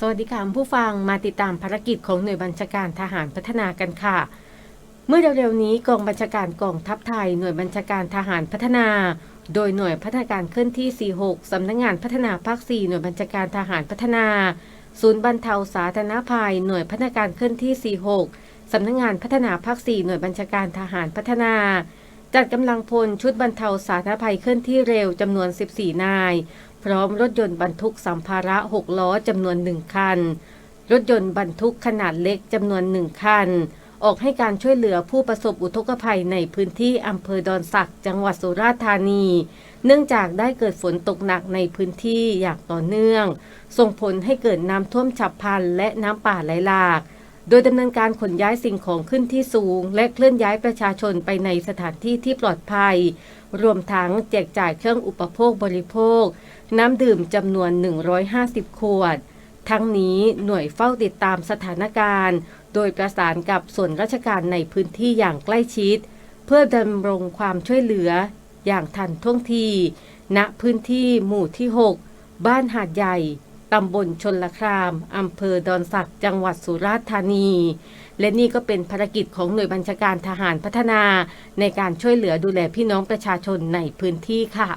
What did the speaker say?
สวัสดีค่ะผู้ฟังมาติดตามภารกิจของหน่วยบัญชาการทหารพัฒนากันค่ะ เมื่อเร็วๆนี้กองบัญชาการกองทัพไทย หน่วยบัญชาการทหารพัฒนา โดยหน่วยพัฒนาการเคลื่อนที่ 46 สำนักงงานพัฒนาภาค 4 หน่วยบัญชาการทหารพัฒนา ศูนย์บรรเทาสาธารณภัย หน่วยพัฒนาการเคลื่อนที่ 46 สำนักงงานพัฒนาภาค 4 หน่วยบัญชาการทหารพัฒนา จัดกำลังพลชุดบรรเทาสาธารณภัยเคลื่อนที่เร็วจำนวน 14 นาย พร้อมรถยนต์บรรทุกสัมภาระ 6 ล้อจำนวน 1 คัน รถยนต์บรรทุกขนาดเล็กจำนวน 1 คัน ออกให้การช่วยเหลือผู้ประสบอุทกภัยในพื้นที่อำเภอดอนสักจังหวัดสุราษฎร์ธานี เนื่องจากได้เกิดฝนตกหนักในพื้นที่อย่างต่อเนื่อง ส่งผลให้เกิดน้ำท่วมฉับพลันและน้ำป่าไหลหลาก โดยดำเนินการขนย้ายสิ่งของขึ้นที่สูง และเคลื่อนย้ายประชาชนไปในสถานที่ที่ปลอดภัย รวมทั้งแจกจ่ายเครื่องอุปโภคบริโภค น้ำดื่มจำนวน 150 ขวด ทั้งนี้หน่วยเฝ้าติดตามสถานการณ์ โดยประสานกับส่วนราชการในพื้นที่อย่างใกล้ชิด เพื่อดำรงความช่วยเหลือ อย่างทันท่วงที ณพื้นที่หมู่ที่ 6 บ้านหาดใหญ่ ตำบลชนละคราม อำเภอดอนสักจังหวัดสุราษฎร์ธานี และนี่ก็เป็นภารกิจของหน่วยบัญชาการทหารพัฒนา ในการช่วยเหลือดูแลพี่น้องประชาชนในพื้นที่ค่ะ